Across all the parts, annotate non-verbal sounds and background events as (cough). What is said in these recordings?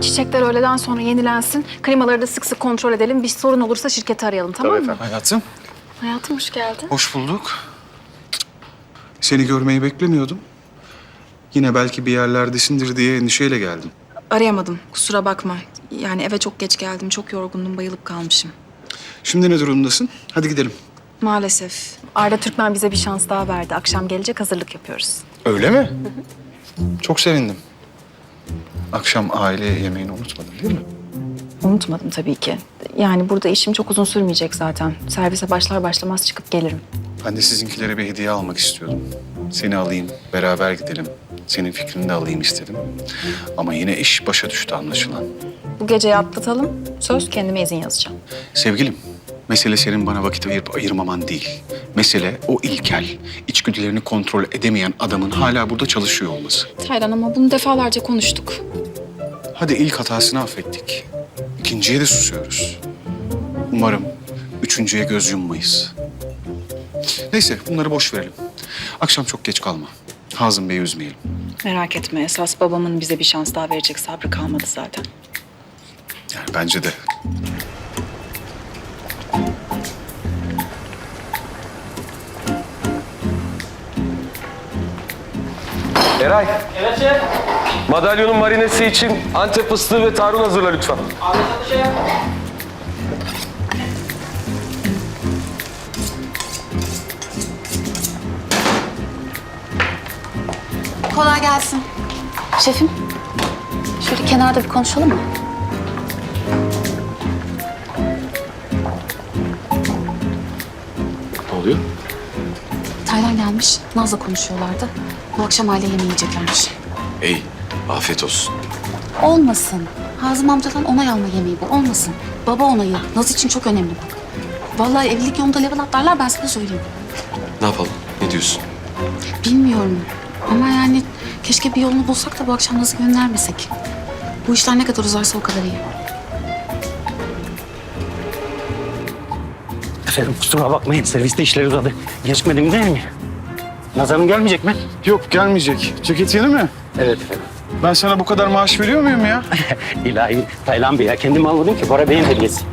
Çiçekler öğleden sonra yenilensin. Klimaları da sık sık kontrol edelim. Bir sorun olursa şirketi arayalım tamam mı? Hayatım, Hayatım hoş geldin. hoş bulduk. Seni görmeyi beklemiyordum. Yine belki bir yerlerdesindir diye endişeyle geldim. Arayamadım. Kusura bakma. Yani eve çok geç geldim. Çok yorgundum. Bayılıp kalmışım. Şimdi ne durumdasın? Hadi gidelim. Maalesef. Arda Türkmen bize bir şans daha verdi. Akşam gelecek hazırlık yapıyoruz. Öyle mi? Çok sevindim. Akşam aile yemeğini unutmadın değil mi? Unutmadım tabii ki. Yani burada işim çok uzun sürmeyecek zaten. Servise başlar başlamaz çıkıp gelirim. Ben de sizinkilere bir hediye almak istiyordum. Seni alayım, beraber gidelim. Senin fikrini de alayım istedim. Ama yine iş başa düştü anlaşılan. Bu geceyi atlatalım. Söz kendime izin yazacağım. Sevgilim, mesele senin bana vakit ayırıp ayırmaman değil. Mesele o ilkel, içgüdülerini kontrol edemeyen adamın hala burada çalışıyor olması. Taylan ama bunu defalarca konuştuk. Hadi ilk hatasını affettik. İkinciye de susuyoruz. Umarım üçüncüye göz yummayız. Neyse bunları boş verelim. Akşam çok geç kalma. Hazım Bey'i üzmeyelim. Merak etme. Esas babamın bize bir şans daha verecek sabrı kalmadı zaten. Yani bence de. Eray. Evet şef. Madalyonun marinesi için Antep fıstığı ve tarhun hazırla lütfen. Kolay gelsin. Şefim, şöyle kenarda bir konuşalım mı? Gelmiş, Naz'la konuşuyorlardı. Bu akşam aile yemeği yiyeceklermiş. İyi. Afiyet olsun. Olmasın. Hazım amcadan onay alma yemeği bu, olmasın. Baba onayı, Naz için çok önemli bak. Vallahi evlilik yolunda level atlarlar, ben sana söyleyeyim. Ne yapalım? Ne diyorsun? Bilmiyorum ama yani keşke bir yolunu bulsak da bu akşam Naz'ı göndermesek. Bu işler ne kadar uzarsa o kadar iyi. Efendim kusura bakmayın serviste işler uzadı. Geçmedim değil mi? Nazarım gelmeyecek mi? Yok gelmeyecek. Ceket yeni mi? Evet efendim. Ben sana bu kadar maaş veriyor muyum ya? (laughs) İlahi Taylan Bey ya kendimi almadım ki Bora Bey'in hediyesi.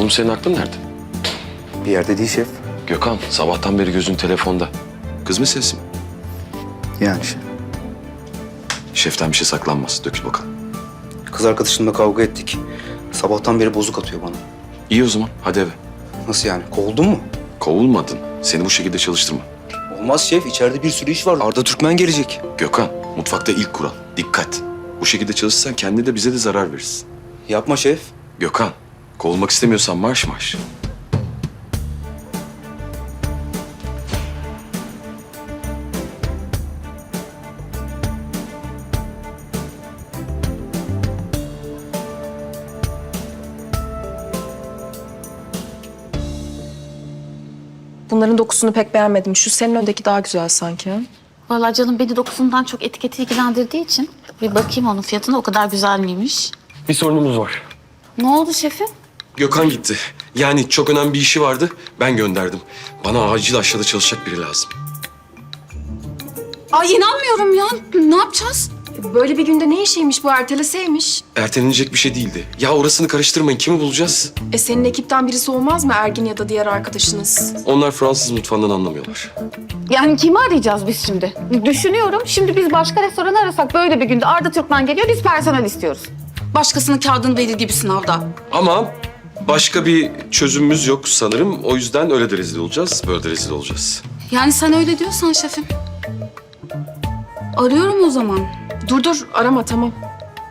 Oğlum senin aklın nerede? Bir yerde değil şef. Gökhan, sabahtan beri gözün telefonda. Kız mı sesi mi? Yani şef. Şeften bir şey saklanmaz. Dökül bakalım. Kız arkadaşımla kavga ettik. Sabahtan beri bozuk atıyor bana. İyi o zaman. Hadi eve. Nasıl yani? Kovuldun mu? Kovulmadın. Seni bu şekilde çalıştırma. Olmaz şef. İçeride bir sürü iş var. Arda Türkmen gelecek. Gökhan, mutfakta ilk kural. Dikkat. Bu şekilde çalışırsan kendine de bize de zarar verirsin. Yapma şef. Gökhan, kovulmak istemiyorsan marş marş. Bunların dokusunu pek beğenmedim. Şu senin öndeki daha güzel sanki. Vallahi canım beni dokusundan çok etiketi ilgilendirdiği için bir bakayım onun fiyatına o kadar güzel miymiş. Bir sorunumuz var. Ne oldu şefim? Gökhan gitti. Yani çok önemli bir işi vardı. Ben gönderdim. Bana acil aşağıda çalışacak biri lazım. Ay inanmıyorum ya. Ne yapacağız? Böyle bir günde ne işiymiş bu erteleseymiş? Ertelenecek bir şey değildi. Ya orasını karıştırmayın. Kimi bulacağız? E senin ekipten birisi olmaz mı Ergin ya da diğer arkadaşınız? Onlar Fransız mutfağından anlamıyorlar. Yani kimi arayacağız biz şimdi? Düşünüyorum. Şimdi biz başka restoran arasak böyle bir günde Arda Türkmen geliyor biz personel istiyoruz. Başkasının kağıdını verildiği bir sınavda. Ama başka bir çözümümüz yok sanırım. O yüzden öyle de rezil olacağız, böyle de rezil olacağız. Yani sen öyle diyorsan şefim. Arıyorum o zaman. Dur dur arama tamam.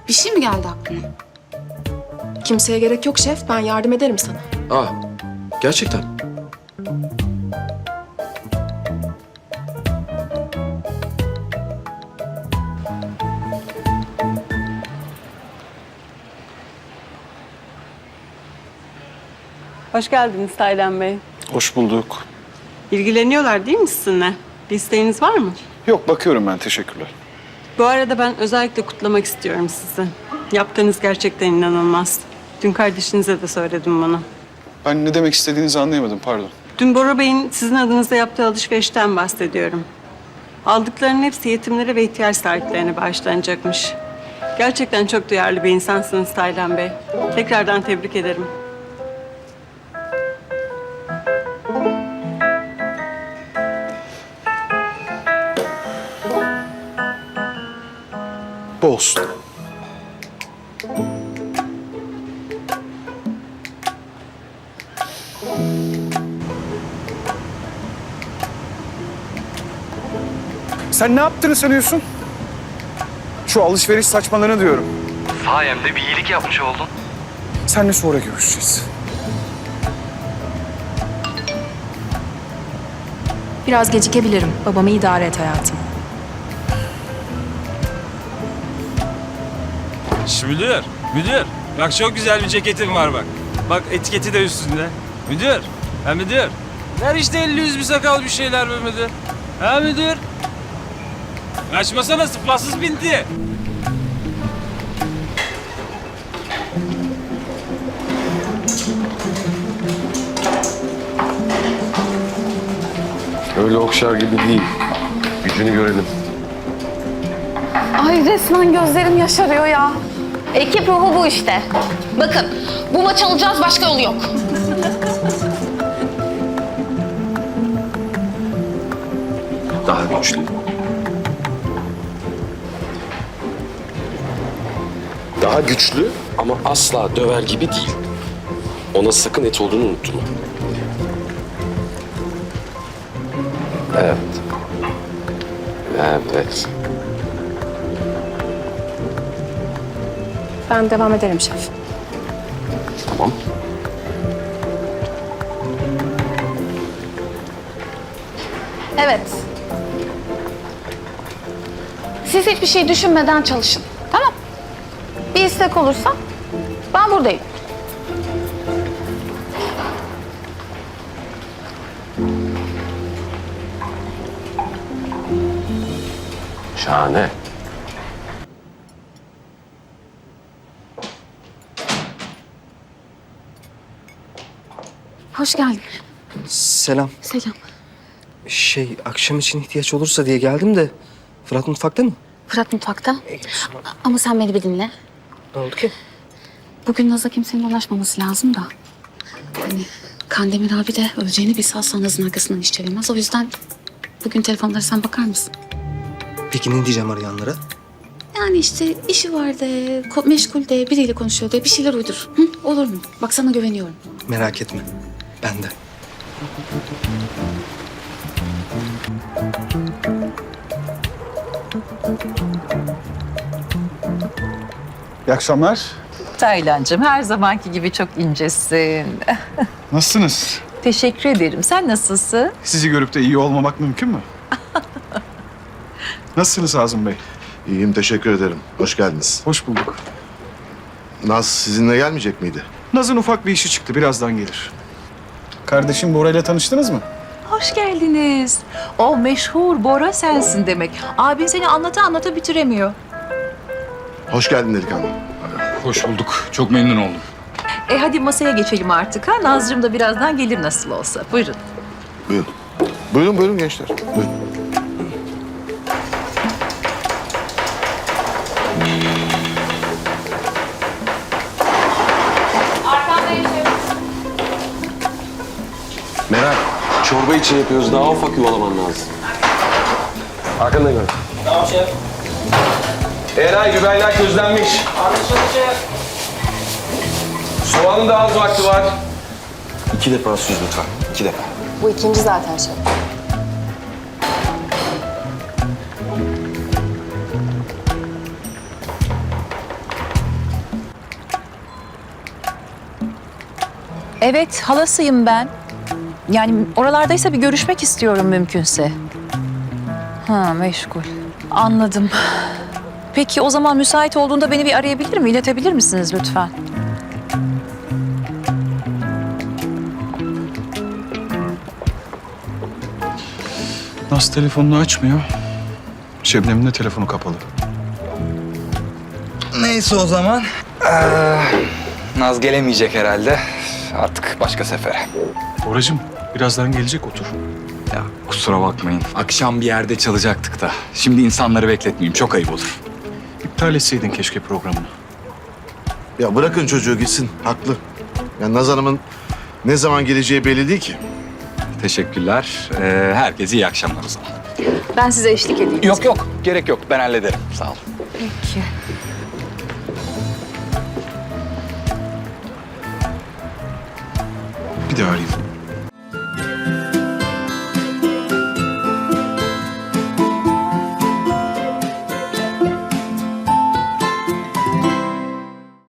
Bir şey mi geldi aklına? Kimseye gerek yok şef. Ben yardım ederim sana. Aa, gerçekten. Hoş geldiniz Taylan Bey. Hoş bulduk. İlgileniyorlar değil mi sizinle? Bir isteğiniz var mı? Yok bakıyorum ben teşekkürler. Bu arada ben özellikle kutlamak istiyorum sizi. Yaptığınız gerçekten inanılmaz. Dün kardeşinize de söyledim bunu. Ben ne demek istediğinizi anlayamadım pardon. Dün Bora Bey'in sizin adınıza yaptığı alışverişten bahsediyorum. Aldıklarının hepsi yetimlere ve ihtiyaç sahiplerine bağışlanacakmış. Gerçekten çok duyarlı bir insansınız Taylan Bey. Tekrardan tebrik ederim. Olsun. Sen ne yaptığını sanıyorsun? Şu alışveriş saçmalarını diyorum. Sayemde bir iyilik yapmış oldun. Seninle sonra görüşeceğiz. Biraz gecikebilirim. Babamı idare et hayatım. Şş, müdür, müdür. Bak çok güzel bir ceketim var bak. Bak etiketi de üstünde. Müdür, ha müdür. Ver işte elli yüz bir sakal bir şeyler be müdür. Ha müdür. Kaçmasana sıflasız binti. Öyle okşar gibi değil. Gücünü görelim. Ay resmen gözlerim yaşarıyor ya. Ekip ruhu bu işte. Bakın bu maç alacağız başka yolu yok. Daha güçlü. Daha güçlü ama asla döver gibi değil. Ona sakın et olduğunu unutma. Evet. Evet. Ben devam ederim şef. Tamam. Evet. Siz hiçbir şey düşünmeden çalışın. Tamam. Bir istek olursa ben buradayım. Şahane. Hoş geldin. Selam. Selam. Şey akşam için ihtiyaç olursa diye geldim de Fırat mutfakta mı? Fırat mutfakta. Ama sen beni bir dinle. Ne oldu ki? Bugün Naz'a kimsenin ulaşmaması lazım da. Hani Kandemir abi de öleceğini bilse asla Naz'ın arkasından iş çevirmez. O yüzden bugün telefonlara sen bakar mısın? Peki ne diyeceğim arayanlara? Yani işte işi var de, meşgul de, biriyle konuşuyor de bir şeyler uydur. Hı? Olur mu? Bak sana güveniyorum. Merak etme. Ben de. İyi akşamlar. Taylancığım her zamanki gibi çok incesin. (laughs) Nasılsınız? Teşekkür ederim. Sen nasılsın? Sizi görüp de iyi olmamak mümkün mü? Nasılsınız Azim Bey? İyiyim teşekkür ederim. Hoş geldiniz. Hoş bulduk. Naz sizinle gelmeyecek miydi? Naz'ın ufak bir işi çıktı. Birazdan gelir. Kardeşim Bora ile tanıştınız mı? Hoş geldiniz. O meşhur Bora sensin demek. Abin seni anlata anlata bitiremiyor. Hoş geldin delikanlı. Hoş bulduk. Çok memnun oldum. E hadi masaya geçelim artık ha. Nazcığım da birazdan gelir nasıl olsa. Buyurun. Buyurun. Buyurun buyurun gençler. Buyurun. Meral, çorba için yapıyoruz. Daha ufak yuvalaman lazım. Arkanda gör. Tamam şef. Eray, biberler közlenmiş. Anlaşıldı şef. Soğanın da az vakti var. İki defa süz lütfen. İki defa. Bu ikinci zaten şef. Evet halasıyım ben. Yani oralardaysa bir görüşmek istiyorum mümkünse. Ha meşgul. Anladım. Peki o zaman müsait olduğunda beni bir arayabilir mi? İletebilir misiniz lütfen? Naz telefonunu açmıyor. Şebnem'in de telefonu kapalı. Neyse o zaman. Ee, Naz gelemeyecek herhalde. Artık başka sefere. Oracığım birazdan gelecek otur. Ya kusura bakmayın. Akşam bir yerde çalacaktık da. Şimdi insanları bekletmeyeyim. Çok ayıp olur. İptal etseydin keşke programını. Ya bırakın çocuğu gitsin. Haklı. Ya Naz Hanım'ın ne zaman geleceği belli değil ki. Teşekkürler. Ee, herkese iyi akşamlar o zaman. Ben size eşlik edeyim. Yok yok. Gerek yok. Ben hallederim. Sağ ol. Peki. Bir daha arayayım.